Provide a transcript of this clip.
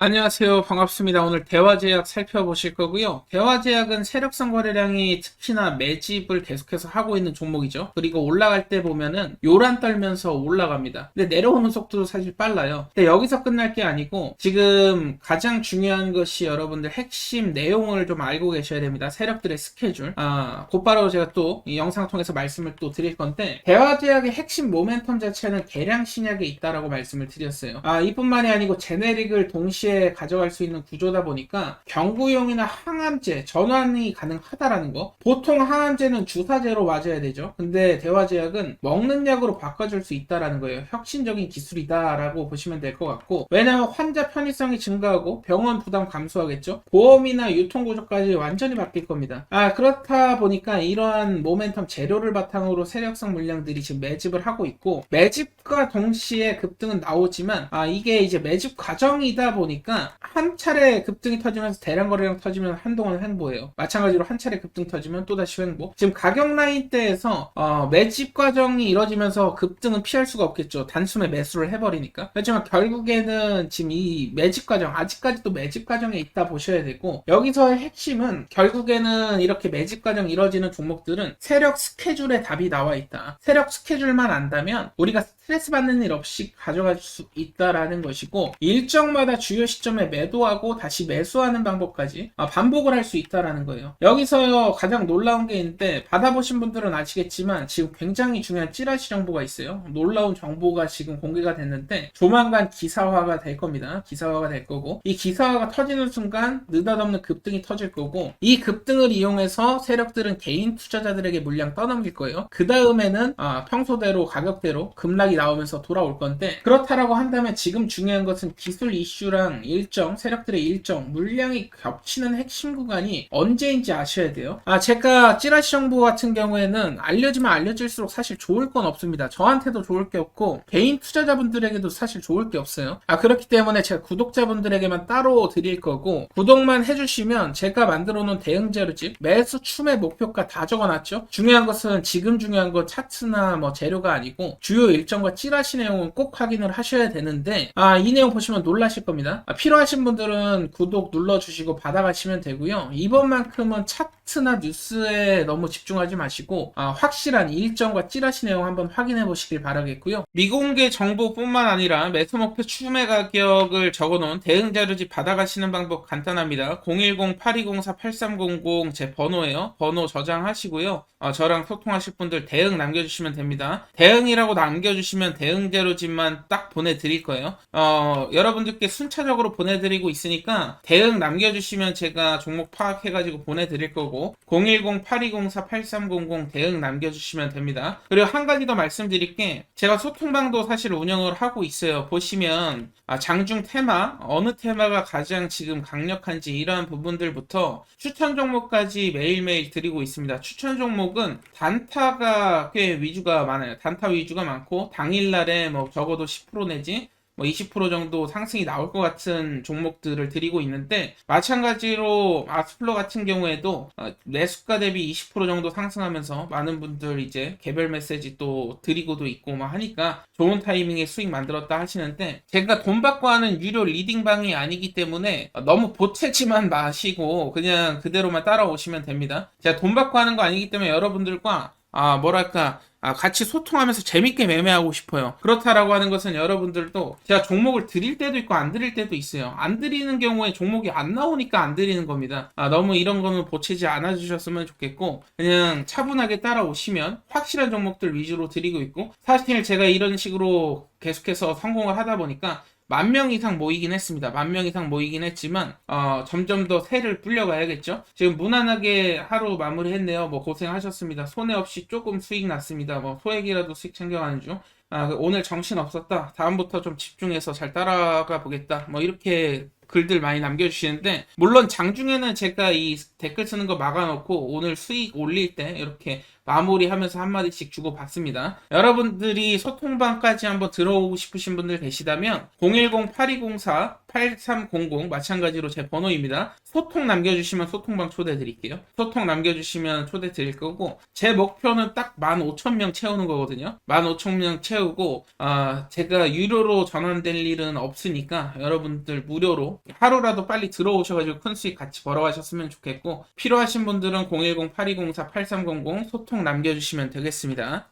안녕하세요. 반갑습니다. 오늘 대화제약 살펴보실 거고요. 대화제약은 세력성 거래량이 특히나 매집을 계속해서 하고 있는 종목이죠. 그리고 올라갈 때 보면은 요란 떨면서 올라갑니다. 근데 내려오는 속도도 사실 빨라요. 근데 여기서 끝날 게 아니고 지금 가장 중요한 것이 여러분들 핵심 내용을 좀 알고 계셔야 됩니다. 세력들의 스케줄. 아, 곧바로 제가 또 이 영상 통해서 말씀을 또 드릴 건데 대화제약의 핵심 모멘텀 자체는 개량 신약에 있다라고 말씀을 드렸어요. 아, 이뿐만이 아니고 제네릭을 동시에 가져갈 수 있는 구조다 보니까 경구용이나 항암제 전환이 가능하다라는 거. 보통 항암제는 주사제로 맞아야 되죠. 근데 대화제약은 먹는 약으로 바꿔줄 수 있다라는 거예요. 혁신적인 기술이다라고 보시면 될 것 같고 왜냐하면 환자 편의성이 증가하고 병원 부담 감소하겠죠. 보험이나 유통 구조까지 완전히 바뀔 겁니다. 아 그렇다 보니까 이러한 모멘텀 재료를 바탕으로 세력성 물량들이 지금 매집을 하고 있고 매집과 동시에 급등은 나오지만 아 이게 이제 매집 과정이다 보니까 한 차례 급등이 터지면서 대량 거래량 터지면 한동안 횡보예요. 마찬가지로 한 차례 급등 터지면 또다시 횡보. 지금 가격 라인대에서 어, 매집 과정이 이뤄지면서 급등은 피할 수가 없겠죠. 단숨에 매수를 해버리니까. 그렇지만 결국에는 지금 이 매집 과정 아직까지도 매집 과정에 있다 보셔야 되고 여기서의 핵심은 결국에는 이렇게 매집 과정 이뤄지는 종목들은 세력 스케줄에 답이 나와 있다. 세력 스케줄만 안다면 우리가 스트레스 받는 일 없이 가져갈 수 있다라는 것이고 일정마다 주요 시점에 매도하고 다시 매수하는 방법까지 아, 반복을 할 수 있다라는 거예요. 여기서 가장 놀라운 게 있는데 받아보신 분들은 아시겠지만 지금 굉장히 중요한 찌라시 정보가 있어요. 놀라운 정보가 지금 공개가 됐는데 조만간 기사화가 될 겁니다. 기사화가 될 거고 이 기사화가 터지는 순간 느닷없는 급등이 터질 거고 이 급등을 이용해서 세력들은 개인 투자자들에게 물량 떠넘길 거예요. 그 다음에는 아, 평소대로 가격대로 급락이 나오면서 돌아올 건데 그렇다라고 한다면 지금 중요한 것은 기술 이슈랑 일정 세력들의 일정 물량이 겹치는 핵심 구간이 언제인지 아셔야 돼요. 아 제가 찌라시 정보 같은 경우에는 알려지면 알려질수록 사실 좋을 건 없습니다. 저한테도 좋을 게 없고 개인 투자자분들에게도 사실 좋을 게 없어요. 아 그렇기 때문에 제가 구독자분들에게만 따로 드릴 거고 구독만 해주시면 제가 만들어 놓은 대응 자료집 매수 춤의 목표가 다 적어놨죠. 중요한 것은 지금 중요한 건 차트나 뭐 재료가 아니고 주요 일정과 찌라시 내용은 꼭 확인을 하셔야 되는데 아 이 내용 보시면 놀라실 겁니다. 아, 필요하신 분들은 구독 눌러주시고 받아가시면 되고요. 이번만큼은 차트나 뉴스에 너무 집중하지 마시고 아, 확실한 일정과 찌라시 내용 한번 확인해 보시길 바라겠고요. 미공개 정보뿐만 아니라 매수 목표 추매 가격을 적어놓은 대응 자료집 받아가시는 방법 간단합니다. 010-8204-8300 제 번호예요. 번호 저장하시고요. 어, 저랑 소통하실 분들 대응 남겨주시면 됩니다. 대응이라고 남겨주시면 대응 자료집만 딱 보내드릴 거예요. 어, 여러분들께 순차 적으로 보내드리고 있으니까 대응 남겨주시면 제가 종목 파악해가지고 보내드릴 거고 010-8204-8300 대응 남겨주시면 됩니다. 그리고 한 가지 더 말씀드릴 게 제가 소통방도 사실 운영을 하고 있어요. 보시면 아, 장중 테마 어느 테마가 가장 지금 강력한지 이러한 부분들부터 추천 종목까지 매일매일 드리고 있습니다. 추천 종목은 단타가 꽤 위주가 많아요. 단타 위주가 많고 당일날에 뭐 적어도 10% 내지 뭐 20% 정도 상승이 나올 것 같은 종목들을 드리고 있는데 마찬가지로 아스플러 같은 경우에도 어, 매수가 대비 20% 정도 상승하면서 많은 분들 이제 개별 메시지 또 드리고도 있고 막 하니까 좋은 타이밍에 수익 만들었다 하시는데 제가 돈 받고 하는 유료 리딩방이 아니기 때문에 너무 보채지만 마시고 그냥 그대로만 따라오시면 됩니다. 제가 돈 받고 하는 거 아니기 때문에 여러분들과 아 뭐랄까 아, 같이 소통하면서 재밌게 매매하고 싶어요. 그렇다라고 하는 것은 여러분들도 제가 종목을 드릴 때도 있고 안 드릴 때도 있어요. 안 드리는 경우에 종목이 안 나오니까 안 드리는 겁니다. 아, 너무 이런 거는 보채지 않아 주셨으면 좋겠고 그냥 차분하게 따라오시면 확실한 종목들 위주로 드리고 있고 사실 제가 이런 식으로 계속해서 성공을 하다 보니까 만 명 이상 모이긴 했습니다. 만 명 이상 모이긴 했지만 어, 점점 더 새를 불려가야겠죠. 지금 무난하게 하루 마무리했네요. 뭐 고생하셨습니다. 손해 없이 조금 수익 났습니다. 뭐 소액이라도 수익 챙겨가는 중. 아, 오늘 정신 없었다. 다음부터 좀 집중해서 잘 따라가 보겠다. 뭐 이렇게 글들 많이 남겨주시는데 물론 장중에는 제가 이 댓글 쓰는 거 막아놓고 오늘 수익 올릴 때 이렇게 마무리하면서 한마디씩 주고받습니다. 여러분들이 소통방까지 한번 들어오고 싶으신 분들 계시다면 010-8204-8300 마찬가지로 제 번호입니다. 소통 남겨주시면 소통방 초대 드릴게요. 소통 남겨주시면 초대 드릴 거고 제 목표는 딱 15,000명 채우는 거거든요. 15,000명 채우고 아, 제가 유료로 전환될 일은 없으니까 여러분들 무료로 하루라도 빨리 들어오셔가지고 큰 수익 같이 벌어가셨으면 좋겠고 필요하신 분들은 010-8204-8300 소통 남겨주시면 되겠습니다.